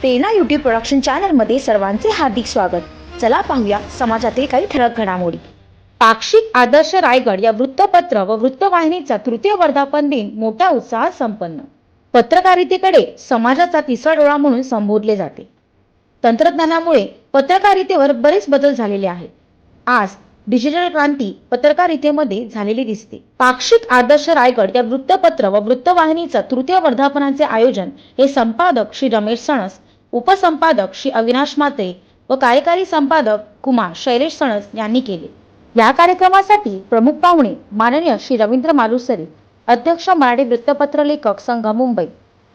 प्रेरणा YouTube production चॅनलमध्ये सर्वांचे हार्दिक स्वागत. चला पाहूया समाजातील काही ठळक घडामोडी. पाक्षिक आदर्श रायगड या वृत्तपत्र व वृत्तवाहिनीचा तृतीय वर्धापन दिन मोठ्या उत्साहात संपन्न. पत्रकारितेकडे समाजाचा तिसरा डोळा म्हणून संबोधले जाते. तंत्रज्ञानामुळे पत्रकारितेवर बरेच बदल झालेले आहेत. आज डिजिटल क्रांती पत्रकारितेमध्ये झालेली दिसते. पाक्षिक आदर्श रायगड या वृत्तपत्र व वृत्तवाहिनीचं तृतीय वर्धापनाचे आयोजन हे संपादक श्री रमेश सणस उपसंपादक श्री अविनाश मात्रे व कार्यकारी संपादक कुमार शैलेश सणस यांनी केले. या कार्यक्रमासाठी प्रमुख पाहुणे माननीय श्री रवींद्र मालुसरे अध्यक्ष मराठी वृत्तपत्र लेखक संघ मुंबई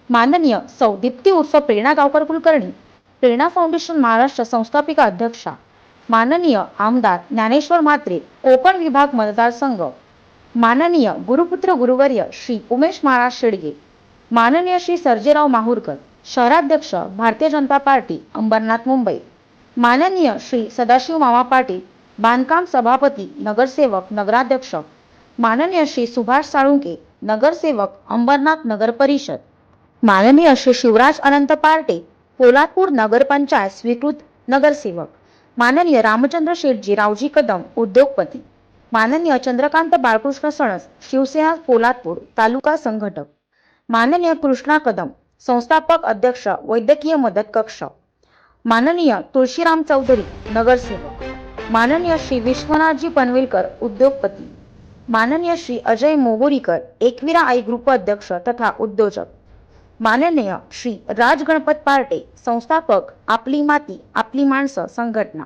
माननीय सौ दीप्ती उर्फ प्रेरणा गावकर कुलकर्णी प्रेरणा फाउंडेशन महाराष्ट्र संस्थापिका अध्यक्षा माननीय आमदार ज्ञानेश्वर म्हात्रे कोकण विभाग मतदारसंघ माननीय गुरुपुत्र गुरुवर्य श्री उमेश महाराज शेडगे माननीय श्री सर्जेराव माहूरकर शहराध्यक्ष भारतीय जनता पार्टी अंबरनाथ मुंबई. माननीय श्री सदाशिव मामा पाटील बांधकाम सभापती नगरसेवक नगराध्यक्ष. माननीय श्री सुभाष साळुंके नगरसेवक अंबरनाथ नगर परिषद. माननीय श्री शिवराज अनंत पार्टे पोलादपूर नगरपंचायत स्वीकृत नगरसेवक. माननीय रामचंद्र शेटजी रावजी कदम उद्योगपती. माननीय चंद्रकांत बाळकृष्ण सणस शिवसेना पोलादपूर तालुका संघटक. माननीय कृष्णा कदम संस्थापक अध्यक्ष वैद्यकीय मदत कक्ष. माननीय तुळशीराम चौधरी नगरसेवक. माननीय श्री विश्वनाथजी पनवेलकर उद्योगपती. माननीय श्री अजय मोगोरीकर एकविरा आई ग्रुप अध्यक्ष तथा उद्योजक. माननीय श्री राज गणपत पार्टे संस्थापक आपली माती आपली माणसं संघटना.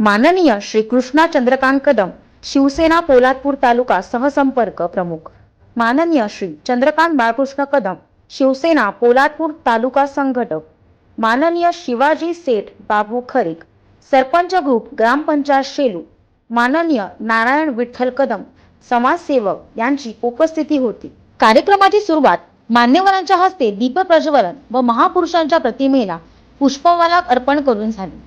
माननीय श्री कृष्णा चंद्रकांत कदम शिवसेना पोलादपूर तालुका सहसंपर्क प्रमुख. माननीय श्री चंद्रकांत बाळकृष्ण कदम शिवसेना पोलादपूर तालुका संघटक. माननीय शिवाजी सेठ बाबू खरेक सरपंच ग्रुप ग्रामपंचायत शेलू माननीय नारायण विठ्ठल कदम समाजसेवक यांची उपस्थिती होती. कार्यक्रमाची सुरुवात मान्यवरांच्या हस्ते दीप प्रज्वलन व महापुरुषांच्या प्रतिमेला पुष्पमाला अर्पण करून झाली.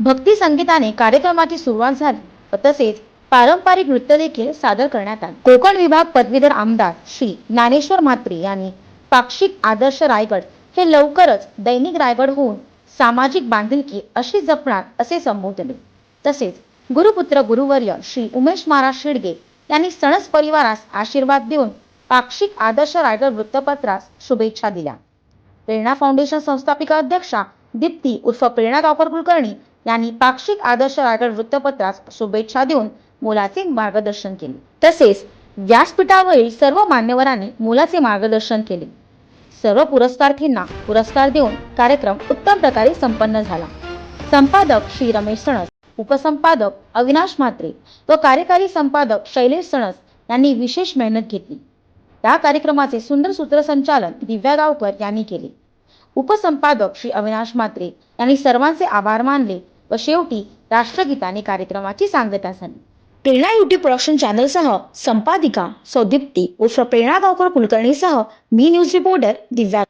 भक्ती संगीताने कार्यक्रमाची सुरुवात झाली व तसेच पारंपरिक नृत्य देखील सादर करण्यात आले. कोकण विभाग पदवीधर आमदार श्री ज्ञानेश्वर म्हात्रे यांनी पाक्षिक आदर्श रायगड हे लवकरच दैनिक रायगड होऊन सामाजिक बांधिलकी अशी जपणार असे संबोधले. तसेच गुरुपुत्र गुरुवर्य श्री उमेश महाराज शेडगे यांनी सणस परिवारास आशीर्वाद देऊन पाक्षिक आदर्श रायगड वृत्तपत्रास शुभेच्छा दिल्या. प्रेरणा फाउंडेशन संस्थापिका अध्यक्षा दीप्ती उर्फ प्रेरणा गावकर कुलकर्णी यांनी पाक्षिक आदर्श रायगड वृत्तपत्रास शुभेच्छा देऊन मोलाचे मार्गदर्शन केले. तसेच व्यासपीठावरील सर्व मान्यवरांनी मुलाचे मार्गदर्शन केले. सर्व पुरस्कारार्थींना पुरस्कार देऊन कार्यक्रम उत्तम प्रकारे संपन्न झाला. संपादक श्री रमेश सणस उपसंपादक अविनाश म्हात्रे व कार्यकारी संपादक शैलेश सणस यांनी विशेष मेहनत घेतली. त्या कार्यक्रमाचे सुंदर सूत्रसंचालन दिव्या गावकर यांनी केले. उपसंपादक श्री अविनाश म्हात्रे यांनी सर्वांचे आभार मानले व शेवटी राष्ट्रगीताने कार्यक्रमाची सांगता झाली प्रेरणा युट्यूब प्रोडक्शन चॅनलसह संपादिका सौदीप्ती उर्फ प्रेरणा गावकर कुलकर्णीसह मी न्यूज रिपोर्टर दिव्या